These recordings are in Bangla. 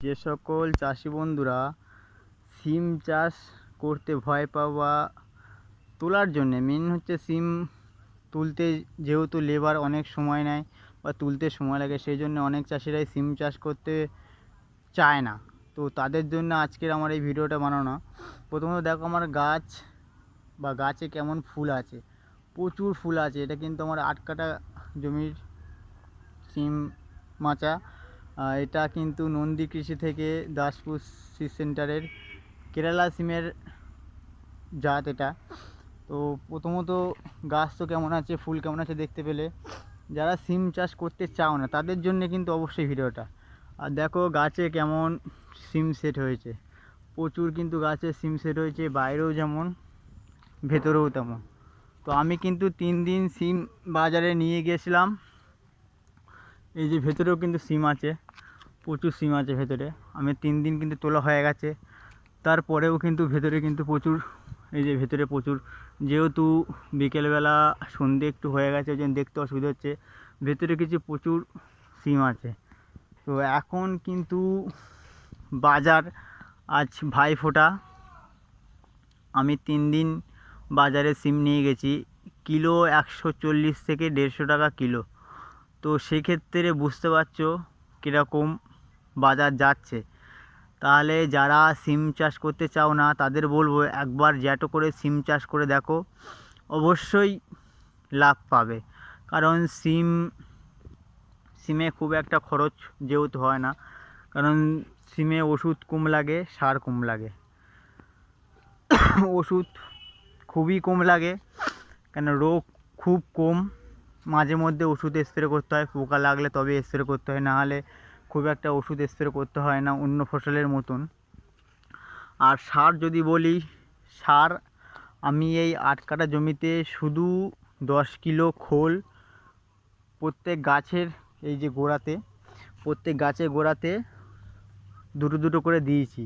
যে সকল চাষি বন্ধুরা সিম চাষ করতে ভয় পাও বা তোলার জন্যে মেন হচ্ছে সিম তুলতে যেহেতু লেবার অনেক সময় নেয় বা তুলতে সময় লাগে, সেই জন্য অনেক চাষিরাই সিম চাষ করতে চায় না। তো তাদের জন্য আজকের আমার এই ভিডিওটা বানানো। প্রথমত দেখো আমার গাছ বা গাছে কেমন ফুল আছে। প্রচুর ফুল আছে, এটা কিন্তু আমার আট কাটা জমির সিম মাচা। এটা কিন্তু নন্দী কৃষি থেকে দাসপুর সিড সেন্টারের কেরালা সিমের জাত এটা। তো প্রথমত গাছ তো কেমন আছে, ফুল কেমন আছে দেখতে পেলে। যারা সিম চাষ করতে চাও না, তাদের জন্য কিন্তু অবশ্যই ভিডিওটা। আর দেখো গাছে কেমন সিম সেট হয়েছে। প্রচুর কিন্তু গাছে সিম সেট হয়েছে, বাইরেও যেমন, ভেতরেও তেমন। তো আমি কিন্তু তিন দিন সিম বাজারে নিয়ে গিয়েছিলাম এই যে ভেতরেও কিন্তু সিম আছে। প্রচুর সিম আছে ভেতরে। আমি তিন দিন কিন্তু তোলা হয়ে গেছে। তারপরেও কিন্তু ভেতরে কিন্তু প্রচুর, এই যে ভেতরে প্রচুর। যেহেতু বিকেলবেলা সন্ধে একটু হয়ে গেছে, ওই জন্য দেখতে অসুবিধা হচ্ছে। ভেতরে কিছু প্রচুর সিম আছে। তো এখন কিন্তু বাজার আজ ভাই ফোটা। আমি তিন দিন বাজারে সিম নিয়ে গেছি। কিলো একশো চল্লিশ থেকে দেড়শো টাকা কিলো। তো সেক্ষেত্রে বুঝতে পারছ কীরকম বাজার যাচ্ছে। তাহলে যারা সিম চাষ করতে চাও না, তাদের বলব একবার জ্যাটো করে সিম চাষ করে দেখো। অবশ্যই লাভ পাবে। কারণ সিম, সিমে খুব একটা খরচ যেহেতু হয় না। কারণ সিমে ওষুধ কম লাগে, সার কম লাগে। ওষুধ খুবই কম লাগে কেন রোগ খুব কম। মাঝে মধ্যে ওষুধ স্প্রে করতে হয়, পোকা লাগলে তবে স্প্রে করতে হয়, নাহলে খুব একটা ওষুধ স্প্রে করতে হয় না, অন্য ফসলের মতন। আর সার যদি বলি, সার আমি এই আট কাটা জমিতে শুধু দশ কিলো খোল প্রত্যেক গাছের এই যে গোড়াতে, প্রত্যেক গাছের গোড়াতে দুটো দুটো করে দিয়েছি।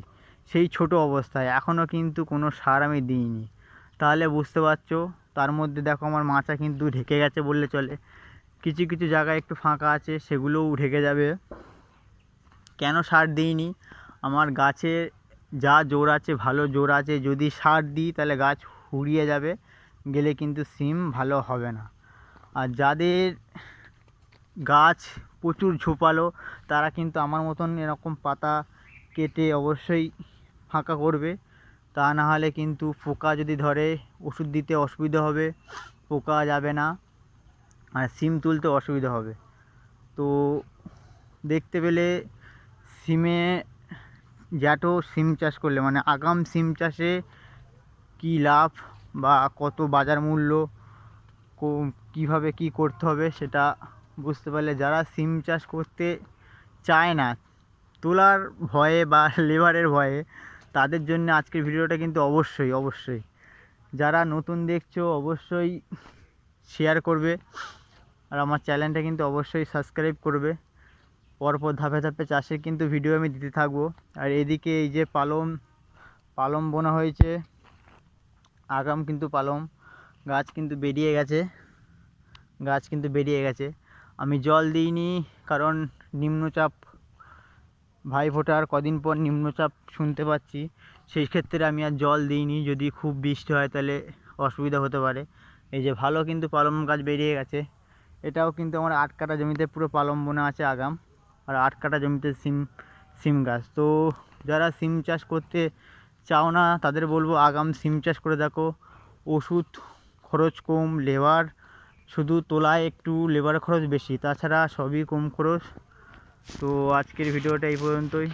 সেই ছোট অবস্থায় এখনও কিন্তু কোনো সার আমি দিইনি। তাহলে বুঝতে পারছ, তার মধ্যে দেখো আমার মাচা কিন্তু ঢেকে গেছে বললে চলে। কিছু কিছু জায়গায় একটু ফাঁকা আছে, সেগুলোও ঢেকে যাবে। কেন সার দিইনি? আমার গাছে যা জোর আছে, ভালো জোর আছে, যদি সার দিই তাহলে গাছ হুড়িয়ে যাবে, গেলে কিন্তু সিম ভালো হবে না। আর যাদের গাছ প্রচুর ঝোপালো, তারা কিন্তু আমার মতন এরকম পাতা কেটে অবশ্যই ফাঁকা করবে। তা না হলে কিন্তু পোকা যদি ধরে, ওষুধ দিতে অসুবিধা হবে, পোকা যাবে না, আর সিম তুলতে অসুবিধা হবে। তো দেখতে পেলে সিমে জ্যাটো সিম চাষ করলে মানে আগাম সিম চাষে কী লাভ বা কত বাজার মূল্য কীভাবে কী করতে হবে সেটা বুঝতে পারলে যারা সিম চাষ করতে চায় না, তোলার ভয়ে বা লেবারের ভয়ে, তাদের জন্য আজকের ভিডিওটা কিন্তু অবশ্যই অবশ্যই। যারা নতুন দেখছ অবশ্যই শেয়ার করবে আর আমার চ্যানেলটা কিন্তু অবশ্যই সাবস্ক্রাইব করবে। পরপর ধাপে ধাপে চাষের কিন্তু ভিডিও আমি দিতে থাকব। আর এদিকে এই যে পালম পালম বোনা হয়েছে, আগাম কিন্তু পালম গাছ কিন্তু বেরিয়ে গেছে, গাছ কিন্তু বেরিয়ে গেছে। আমি জল দিইনি, কারণ নিম্নচাপ, ভাই ফোটার কদিন পর নিম্নচাপ শুনতে পাচ্ছি। সেই ক্ষেত্রে আমি আর জল দিইনি, যদি খুব বৃষ্টি হয় তাহলে অসুবিধা হতে পারে। এই যে ভালো কিন্তু পালম গাছ বেরিয়ে গেছে। এটাও কিন্তু আমার আট কাটা জমিতে পুরো পালম বোনা আছে আগাম। আর আট কাটা জমিতে সিম সিম গাছ। তো যারা সিম চাষ করতে চাও না, তাদের বলব আগাম সিম চাষ করে দেখো। ওষুধ খরচ কম, লেবার শুধু তোলায় একটু লেবার খরচ বেশি, তাছাড়া সবই কম খরচ। তো আজকের ভিডিওটা এই পর্যন্তই।